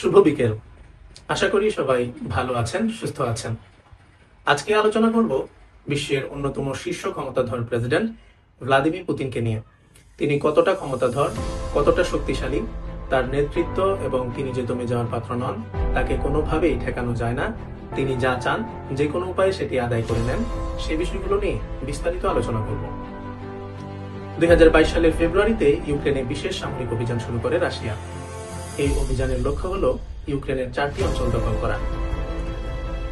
শুভ বিকেল। আশা করি সবাই ভালো আছেন, সুস্থ আছেন। আজকে আলোচনা করব বিশ্বের অন্যতম শীর্ষ ক্ষমতাধর প্রেসিডেন্ট ভ্লাদিমির পুতিনকে নিয়ে। তিনি কতটা ক্ষমতাধর, কতটা শক্তিশালী, তার নেতৃত্ব এবং তিনি যে দমে যাওয়ার পাত্র নন, তাকে কোনোভাবেই ঠেকানো যায় না। তিনি যা চান, যে কোনো উপায়ে সেটি আদায় করে নেন। সে বিষয়গুলো নিয়ে বিস্তারিত আলোচনা করব। দুই হাজার বাইশ সালের ফেব্রুয়ারিতে ইউক্রেনে বিশেষ সামরিক অভিযান শুরু করে রাশিয়া। এই অভিযানের লক্ষ্য হল ইউক্রেনের চারটি অঞ্চল দখল করা।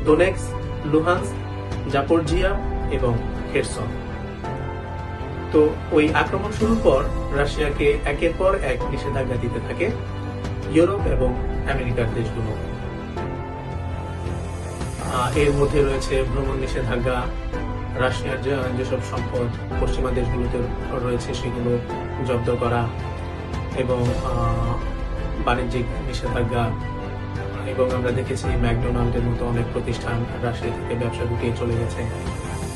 ডোনেক্স লুহান্স জাপোরজিয়া এবং খেরসন। তো ওই আক্রমণ শুরুর পর রাশিয়াকে একের পর এক নিষেধাজ্ঞা দিতে থাকে ইউরোপ এবং আমেরিকার দেশগুলো। এর মধ্যে রয়েছে ভ্রমণ নিষেধাজ্ঞা, রাশিয়ার যেসব সম্পদ পশ্চিমা দেশগুলোতে রয়েছে সেগুলো জব্দ করা এবং বাণিজ্যিক নিষেধাজ্ঞা এবং আমরা দেখেছি ম্যাকডোনাল্ডের মতো অনেক প্রতিষ্ঠান রাশিয়া থেকে ব্যবসা গুটিয়ে চলে গেছে।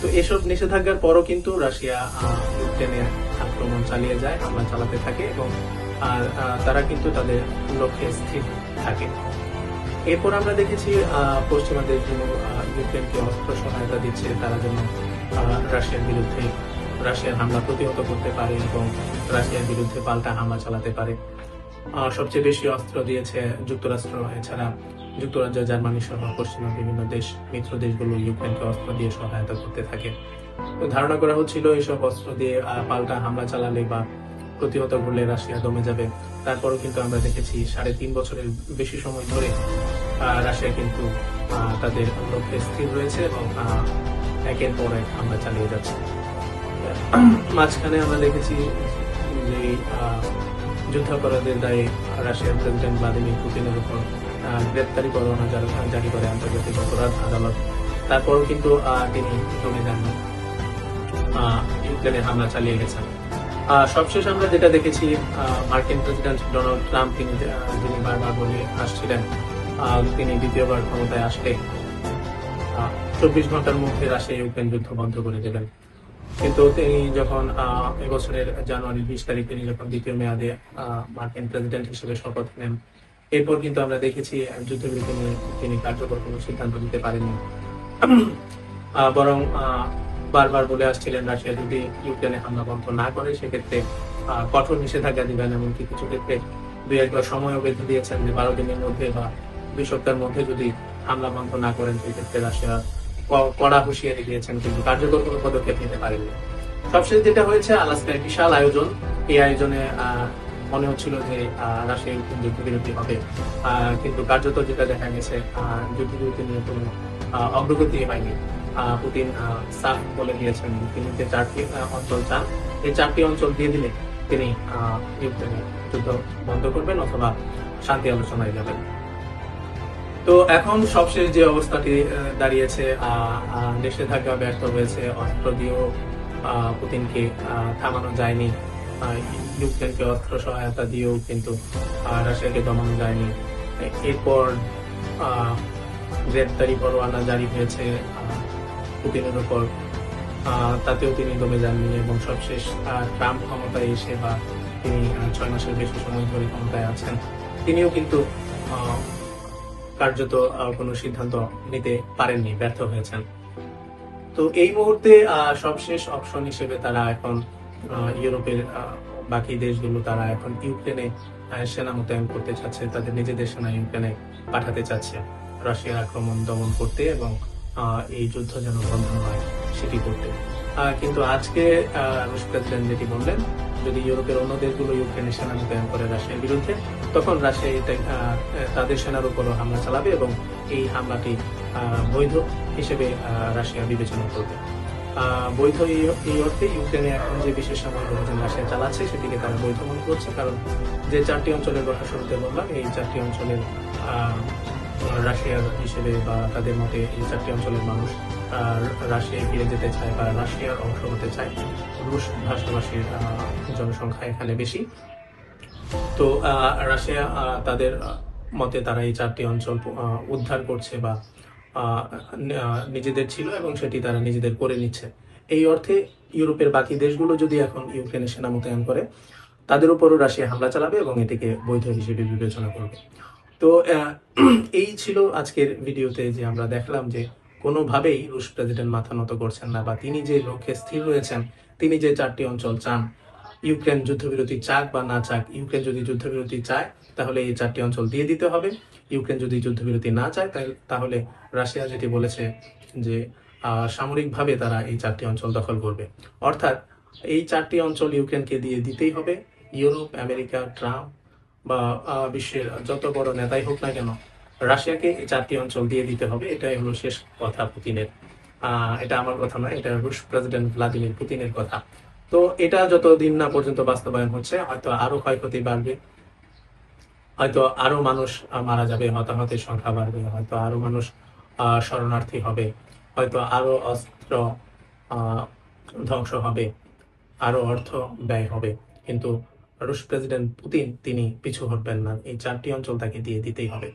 তো এসব নিষেধাজ্ঞার পরও কিন্তু রাশিয়া আহ, ইউক্রেনে আক্রমণ চালিয়ে যায় হামলা চালাতে থাকে এবং আর তারা কিন্তু তাদের লক্ষ্যে স্থির থাকে। এরপর আমরা দেখেছি পশ্চিমা দেশগুলো ইউক্রেনকে অস্ত্র সহায়তা দিচ্ছে তারা যেন রাশিয়ার বিরুদ্ধে রাশিয়ার হামলা প্রতিহত করতে পারে এবং রাশিয়ার বিরুদ্ধে পাল্টা হামলা চালাতে পারে। সবচেয়ে বেশি অস্ত্র দিয়েছে যুক্তরাষ্ট্র, এছাড়া যুক্তরাজ্য, জার্মানি সহ পশ্চিমা বিভিন্ন দেশ, মিত্র দেশগুলো ইউক্রেনকে অস্ত্র দিয়ে সহায়তা করতে থাকে। ধারণা করা হচ্ছিল এইসব অস্ত্র দিয়ে পাল্টা হামলা চালালে বা প্রতিহত করলে রাশিয়া দমে যাবে। তারপরও কিন্তু আমরা দেখেছি সাড়ে তিন বছরের বেশি সময় ধরে রাশিয়া কিন্তু তাদের লক্ষ্যে স্থির রয়েছে এবং একের পর এক হামলা চালিয়ে যাচ্ছে। মাঝখানে আমরা দেখেছি যে যুদ্ধাপরাধের দায়ে রাশিয়ার প্রেসিডেন্ট ভ্লাদিমির পুতিনের উপর গ্রেপ্তারি পরোয়ানা জারি- করে আন্তর্জাতিক অপরাধ আদালত। তারপরও কিন্তু তিনি যাননি আহ, ইউক্রেনে হামলা চালিয়ে গেছেন। সবশেষ আমরা যেটা দেখেছি মার্কিন প্রেসিডেন্ট ডোনাল্ড ট্রাম্প তিনি যিনি বারবার বলে আসছিলেন তিনি দ্বিতীয়বার ক্ষমতায় আসলে চব্বিশ ঘণ্টার মধ্যে রাশিয়া ইউক্রেন যুদ্ধ বন্ধ করে দেবেন। কিন্তু তিনি যখন এবছরের জানুয়ারি বিশ তারিখ তিনি যখন দ্বিতীয় মেয়াদে মার্কিন প্রেসিডেন্ট হিসেবে শপথ নেন, এরপর কিন্তু আমরা দেখেছি যুদ্ধবিরতি নিয়ে তিনি কার্যকর কোনো সিদ্ধান্ত নিতে পারেননি। বরং বারবার বলে আসছিলেন, রাশিয়া যদি ইউক্রেনে হামলা বন্ধ না করে, সেক্ষেত্রে কঠোর নিষেধাজ্ঞা দিবেন। এমনকি কিছু ক্ষেত্রে দুই একবার সময়ও বেঁধে দিয়েছেন যে বারো দিনের মধ্যে বা দুই সপ্তাহের মধ্যে যদি হামলা বন্ধ না করেন, সেক্ষেত্রে রাশিয়া কড়া হুঁশিয়ারি দিয়েছেন কিন্তু কার্যকর কোনো পদক্ষেপ নিতে পারেননি। সবশেষ যেটা হয়েছে আলাস্কায় বিশাল আয়োজন। এই আয়োজনে মনে হচ্ছিল যে আহ, রাশিয়া ইউক্রেন যুদ্ধবিরতি হবে। কিন্তু কার্যত যেটা দেখা গেছে আহ, যুদ্ধবিরতি নিয়ে কোনো অগ্রগতি হয়নি। পুতিন সাফ বলে দিয়েছেন তিনি যে চারটি অঞ্চল চান এই চারটি অঞ্চল দিয়ে দিলে তিনি ইউক্রেনে যুদ্ধ বন্ধ করবেন অথবা শান্তি আলোচনায় যাবেন। তো এখন সবশেষ যে অবস্থাটি দাঁড়িয়েছে আহ, নিষেধাজ্ঞা ব্যর্থ হয়েছে অস্ত্র দিয়েও পুতিনকে থামানো যায়নি ইউক্রেনকে অস্ত্র সহায়তা দিয়েও কিন্তু রাশিয়াকে দমানো যায়নি। এরপর গ্রেপ্তারি পরোয়ানা জারি হয়েছে পুতিনের উপর তাতেও তিনি দমে যাননি এবং সবশেষ ট্রাম্প ক্ষমতায় এসে বা তিনি ছয় মাসের বেশি সময় ধরে ক্ষমতায় আছেন। তিনিও কিন্তু কার্যত কোনো সিদ্ধান্ত নিতে পারেননি, ব্যর্থ হয়েছেন। তো এই মুহূর্তে সবশেষ অপশন হিসেবে তারা এখন ইউরোপের বাকি দেশগুলো তারা এখন ইউক্রেনে সেনা মোতায়েন করতে চাচ্ছে, তাদের নিজেদের সেনা ইউক্রেনে পাঠাতে চাচ্ছে। রাশিয়ার আক্রমণ দমন করতে এবং এই যুদ্ধ যেন বন্ধ হয়, সেটি করতে। কিন্তু আজকে রুশ প্রেসিডেন্ট যেটি বললেন, যদি ইউরোপের অন্য দেশগুলো ইউক্রেনে সেনা মোতায়েন করে রাশিয়ার বিরুদ্ধে, তখন রাশিয়া তাদের সেনার উপরও হামলা চালাবে এবং এই হামলাটি বৈধ হিসেবে রাশিয়া বিবেচনা করবে। বৈধ এই অর্থে ইউক্রেনে এখন যে বিশেষ সামরিক অভিযান রাশিয়া চালাচ্ছে, সেটিকে তারা বৈধ মনে করছে, কারণ যে চারটি অঞ্চলের কথা শুরুতে বললাম, এই চারটি অঞ্চলের রাশিয়ার হিসেবে বা তাদের মতে এই চারটি অঞ্চলের মানুষ রাশিয়ায় ফিরে যেতে চায় বা রাশিয়ার অংশ হতে চায়, রুশ ভাষাভাষীর জনসংখ্যা এখানে বেশি। তো রাশিয়া তাদের মতে তারা এই চারটি অঞ্চল উদ্ধার করছে বা নিজেদের ছিল এবং সেটি তারা নিজেদের করে নিচ্ছে। এই অর্থে ইউরোপের বাকি দেশগুলো যদি এখন ইউক্রেনে সেনা মোতায়েন করে, তাদের উপরও রাশিয়া হামলা চালাবে এবং এটিকে বৈধ হিসেবে বিবেচনা করবে। তো এই ছিল আজকের ভিডিওতে যে আমরা দেখলাম যে কোনোভাবেই রুশ প্রেসিডেন্ট মাথা নত করছেন না বা তিনি যে লক্ষ্যে স্থির রয়েছেন, তিনি যে চারটি অঞ্চল চান, ইউক্রেন যুদ্ধবিরতি চাক বা না চাক, ইউক্রেন যদি যুদ্ধবিরতি চায়, তাহলে এই চারটি অঞ্চল দিয়ে দিতে হবে। ইউক্রেন যদি যুদ্ধবিরতি না চায় তাহলে- রাশিয়া যেটি বলেছে যে সামরিকভাবে তারা এই চারটি অঞ্চল দখল করবে। অর্থাৎ এই চারটি অঞ্চল ইউক্রেনকে দিয়ে দিতেই হবে। ইউরোপ, আমেরিকা, ট্রাম্প বা বিশ্বের যত বড় নেতাই হোক না কেন রাশিয়াকে এই চারটি অঞ্চল দিয়ে দিতে হবে, এটাই হলো শেষ কথা পুতিনের। এটা আমার কথা নয়, এটা রুশ প্রেসিডেন্ট ভ্লাদিমির পুতিনের কথা। তো এটা যত দিন না পর্যন্ত বাস্তবায়ন হচ্ছে, হয়তো আরও ক্ষয়ক্ষতি বাড়বে, হয়তো আরও মানুষ মারা যাবে হতাহতের সংখ্যা বাড়বে, হয়তো আরও মানুষ শরণার্থী হবে, হয়তো আরও অস্ত্র ধ্বংস হবে, আরও অর্থ ব্যয় হবে। কিন্তু রুশ প্রেসিডেন্ট পুতিন, তিনি পিছু হটবেন না। এই চারটি অঞ্চল তাকে দিয়ে দিতেই হবে।